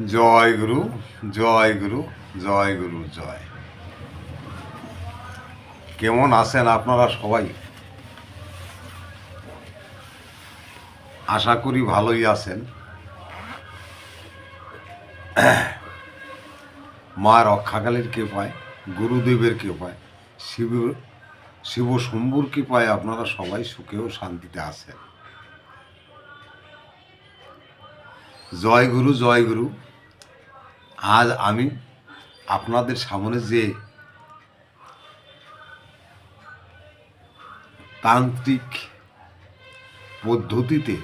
জয় গুরু জয় গুরু জয় গুরু, জয়। কেমন আছেন আপনারা সবাই? আশা করি ভালোই আছেন। মা রক্ষাকালীর কৃপায়, গুরুদেবের কৃপায়, শিব শিব শম্ভুর কৃপায় আপনারা সবাই সুখে ও শান্তিতে আছেন। জয় গুরু জয় গুরু। আজ আমি আপনাদের সামনে যে তান্ত্রিক পদ্ধতিতে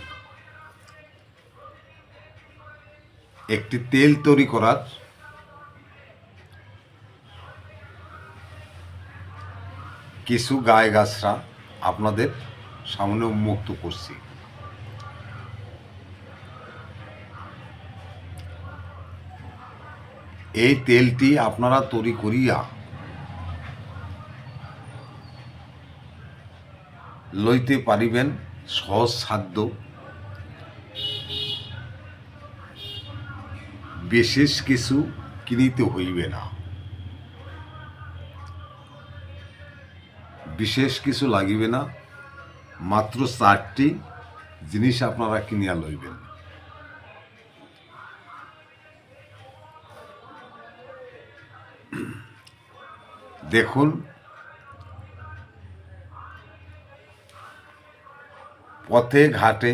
একটি তেল তৈরি করার কিছু গায়ে গাছরা আপনাদের সামনে উন্মুক্ত করছি। এই তেলটি আপনারা তৈরি করিয়া লইতে পারিবেন সহজ সাধ্য। বিশেষ কিছু কিনিতে হইবে না। বিশেষ কিছু লাগিবে না। মাত্র চারটি জিনিস আপনারা কিনিয়া লইবেন। দেখুন। পথে ঘাটে,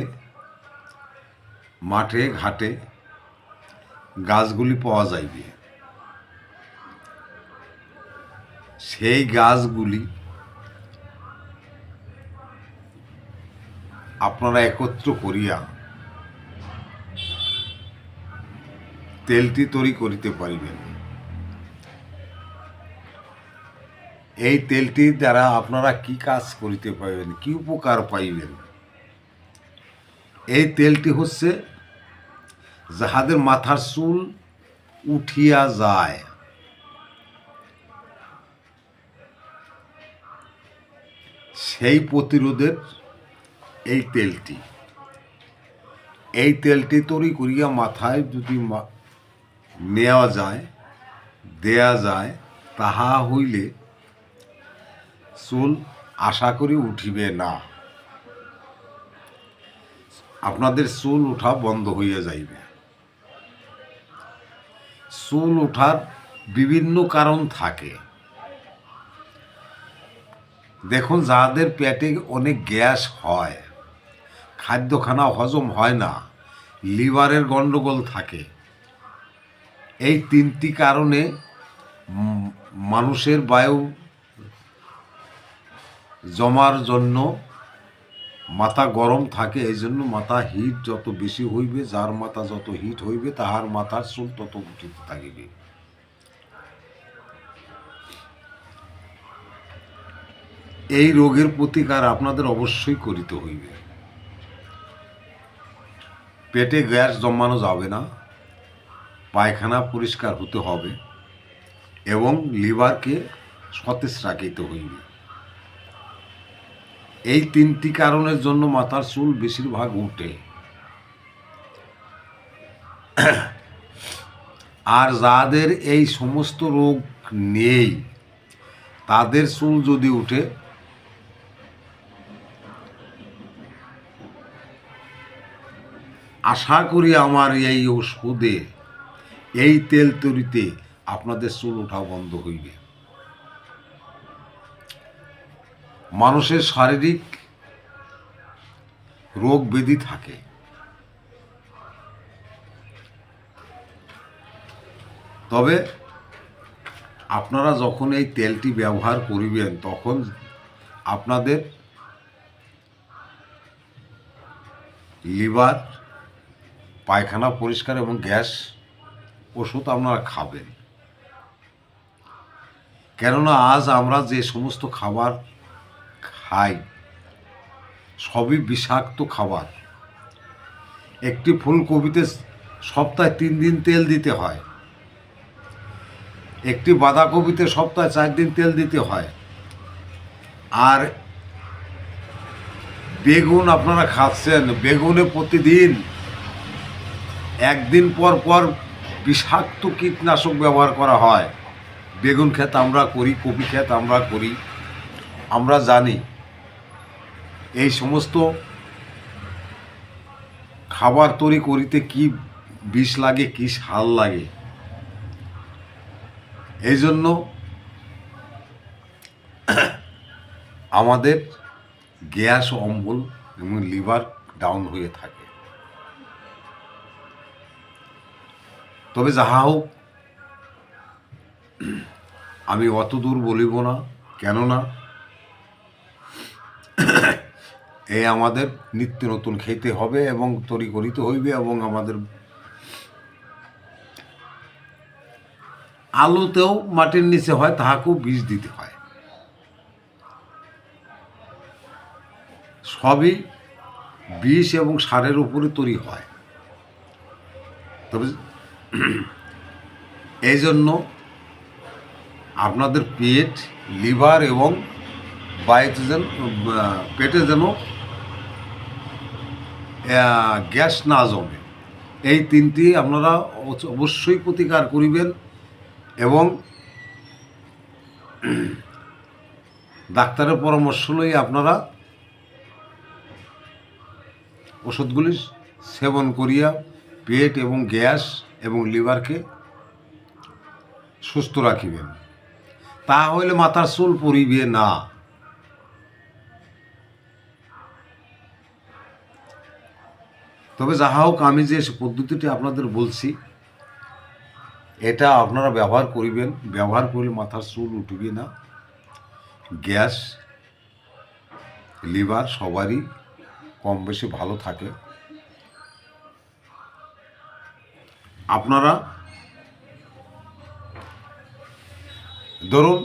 মাঠে ঘাটে গাছগুলি পাওয়া যাইবে। সেই গাছগুলি আপনারা একত্র করিয়া তেলটি তৈরি করিতে পারিবেন। এই তেলটির দ্বারা আপনারা কি কাজ করিতে পাইবেন, কি উপকার পাইবেন? এই তেলটি হচ্ছে যাহাদের মাথার চুল উঠিয়া যায়। সেই প্রতিরোধের এই তেলটি। এই তেলটি তৈরি করিয়া মাথায় যদি নেওয়া যায়, দেয়া যায়, তাহা হইলে চুল আশা করি উঠিবে না। আপনাদের চুল ওঠা বন্ধ হইয়া যাইবে। চুল ওঠার বিভিন্ন কারণ থাকে। দেখুন, যাদের পেটে অনেক গ্যাস হয়, খাদ্যখানা হজম হয় না, লিভারের গণ্ডগোল থাকে। এই তিনটি কারণে মানুষের বায়ু জমার জন্য মাথা গরম থাকে, এই জন্য মাথা হিট যত বেশি হইবে, যার মাথা যত হিট হইবে, তাহার মাথার চুল তত উঠিতে থাকিবে। এই রোগের প্রতিকার আপনাদের অবশ্যই করিতে হইবে। পেটে গ্যাস জমানো যাবে না, পায়খানা পরিষ্কার হতে হবে, এবং লিভারকে সতেজ রাখিতে হইবে। এই তিনটি কারণের জন্য মাথার চুল বেশিরভাগ উঠে আর যাদের এই সমস্ত রোগ নেই, তাদের চুল যদি উঠে, আশা করি আমার এই ওষুধে, এই তেল তৈরিতে আপনাদের চুল ওঠা বন্ধ হইবে। মানুষের শারীরিক রোগ ব্যাধি থাকে। তবে আপনারা যখন এই তেলটি ব্যবহার করিবেন, তখন আপনাদের লিভার, পায়খানা পরিষ্কার এবং গ্যাস ওষুধ আপনারা খাবেন। কেননা আজ আমরা যে সমস্ত খাবার খাই সবই বিষাক্ত খাবার। একটি ফুলকপিতে সপ্তাহে তিন দিন তেল দিতে হয়। একটি বাঁধাকপিতে সপ্তাহে চার দিন তেল দিতে হয়। আর বেগুন আপনারা খাচ্ছেন, বেগুনে প্রতিদিন একদিন পর পর বিষাক্ত কীটনাশক ব্যবহার করা হয়। বেগুন ক্ষেত আমরা করি, কপি ক্ষেত আমরা করি। আমরা জানি এই সমস্ত খাবার তৈরি করিতে কি বিষ লাগে, কি সার লাগে? এই জন্য আমাদের গ্যাস অম্বল এবং লিভার ডাউন হয়ে থাকে। তবে যাহা হোক, আমি অত দূর বলিব না, কেননা এই আমাদের নিত্য নতুন খেতে হবে এবং তৈরি করিতে হইবে এবং আমাদের আলুতেও মাটির নিচে হয়, তাহাকেও বীজ দিতে হয়। সবই বিষ এবং সারের উপরে তৈরি হয়। তবে এই জন্য আপনাদের পেট, লিভার এবং বায়ুতে যেন পেটে যেন গ্যাস না জমে। এই তিনটি আপনারা অবশ্যই প্রতিকার করিবেন এবং ডাক্তারের পরামর্শ লই আপনারা ওষুধগুলি সেবন করিয়া পেট এবং গ্যাস এবং লিভারকে সুস্থ রাখিবেন। তা হইলে মাথার চুল পরিবে না। তবে যাহা হোক, আমি যে পদ্ধতিটি আপনাদের বলছি, এটা আপনারা ব্যবহার করিবেন। ব্যবহার করলে মাথার চুল উঠবে না। গ্যাস, লিভার সবারই কম বেশি ভালো থাকে। আপনারা ধরুন,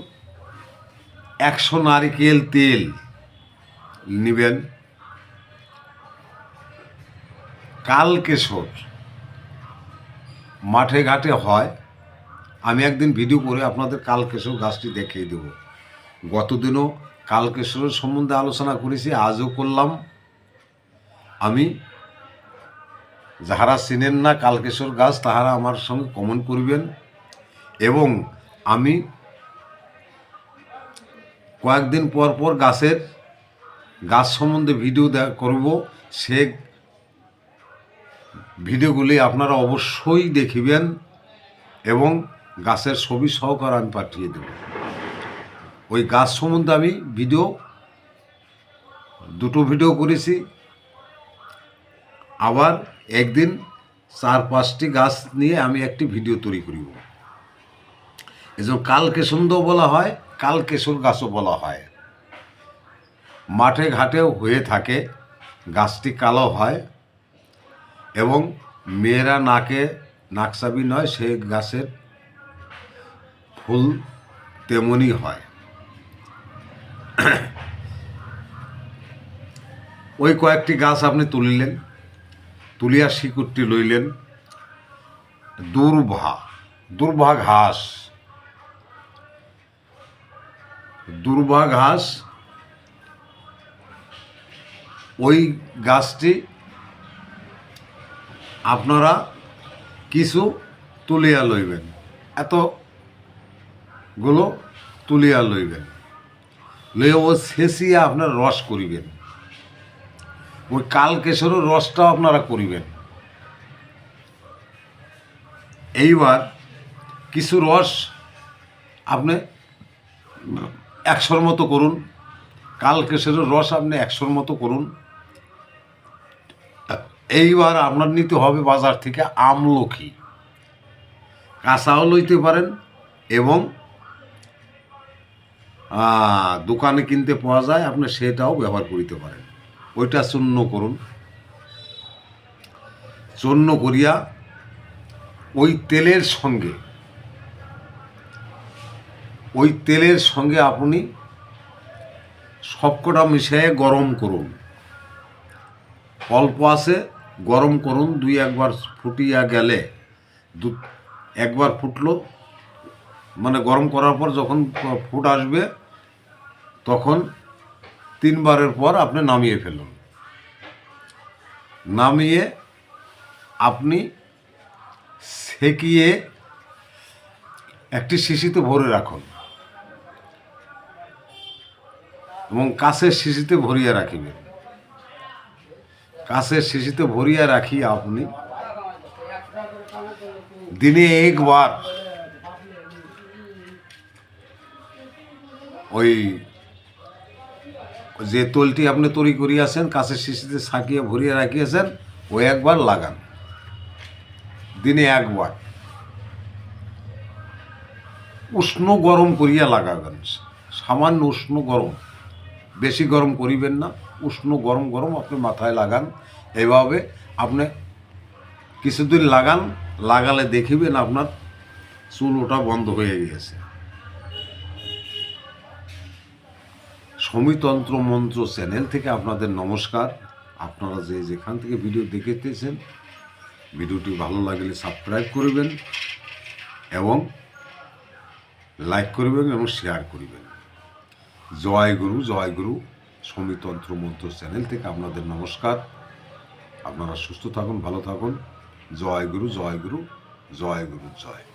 একশো নারিকেল তেল নেবেন। কালকেশর মাঠে ঘাটে হয়। আমি একদিন ভিডিও করে আপনাদের কালকেশর গাছটি দেখিয়ে দেব। গতদিনও কালকেশরের সম্বন্ধে আলোচনা করেছি, আজও করলাম। আমি যাহারা চিনেন না কালকেশর গাছ, তাহারা আমার সঙ্গে কমেন্ট করবেন। এবং আমি কয়েকদিন পর পর গাছের গাছ সম্বন্ধে ভিডিও করব। সে ভিডিওগুলি আপনারা অবশ্যই দেখিবেন এবং গাছের ছবি সহকারে আমি পাঠিয়ে দেব। ওই গাছ সম্বন্ধে আমি ভিডিও, দুটো ভিডিও করেছি। আবার একদিন চার পাঁচটি গাছ নিয়ে আমি একটি ভিডিও তৈরি করিব। এজন্য কালকেশন্দ বলা হয়, কালকেশর গাছও বলা হয়। মাঠে ঘাটেও হয়ে থাকে, গাছটি কালো হয়। এবং মেয়েরা নাকে নাকসাবি নয়, সে গাছের ফুল তেমনই হয়। ওই কয়েকটি গাছ আপনি তুলিলেন, তুলিয়া শিকুরটি লইলেন। দুর্ভা দুর্ভা ঘাস। দুর্ভা ঘাস, ওই গাছটি আপনারা কিছু তুলিয়া লইবেন। এতগুলো তুলিয়া লইবেন। লইয়া ও শেষিয়া আপনার রস করিবেন। ওই কালকেশরের রসটাও আপনারা করিবেন। এইবার কিছু রস আপনি একশোর মতো করুন। কালকেশরের রস আপনি একশোর মতো করুন। এইবার আপনার নিতে হবে বাজার থেকে আমলকি কাঁচাও লইতে পারেন এবং দোকানে কিনতে পাওয়া যায়, আপনি সেটাও ব্যবহার করিতে পারেন। ওইটা চূর্ণ করুন। চূর্ণ করিয়া ওই তেলের সঙ্গে, ওই তেলের সঙ্গে আপনি সবকটা মিশিয়ে গরম করুন। অল্প আছে গরম করুন, দুই একবার ফুটিয়া গেলে দু, একবার ফুটলো। মানে গরম করার পর যখন ফুট আসবে, তখন তিনবারের পর আপনি নামিয়ে ফেলুন। নামিয়ে আপনি ছেঁকিয়ে একটি শিশিতে ভরে রাখুন। এবং কাছের শিশিতে ভরিয়া রাখিবেন। কাছের শিশিতে ভরিয়া রাখি আপনি। দিনে একবার ওই যে তলটি আপনি তৈরি করিয়াছেন, কাছের শিশিতে সাকিয়ে ভরিয়ে রাখিয়েছেন ওই একবার লাগান। দিনে একবার। উষ্ণ গরম করিয়া লাগাবেন। সামান্য উষ্ণ গরম। বেশি গরম করিবেন না, উষ্ণ গরম গরম আপনি মাথায় লাগান। এভাবে আপনি কিছুদিন লাগান, লাগালে দেখিবেন আপনার চুল ওটা বন্ধ হয়ে গিয়েছে। সমিতন্ত্র মন্ত্র চ্যানেল থেকে আপনাদের নমস্কার। আপনারা যে যেখান থেকে ভিডিও দেখেতেছেন, ভিডিওটি ভালো লাগলে সাবস্ক্রাইব করবেন এবং লাইক করবেন এবং শেয়ার করবেন। জয় গুরু জয় গুরু, সমিতন্ত্র মন্ত্র চ্যানেল থেকে আপনাদের নমস্কার। আপনারা সুস্থ থাকুন, ভালো থাকুন। জয় গুরু জয় গুরু জয় গুরু, জয়।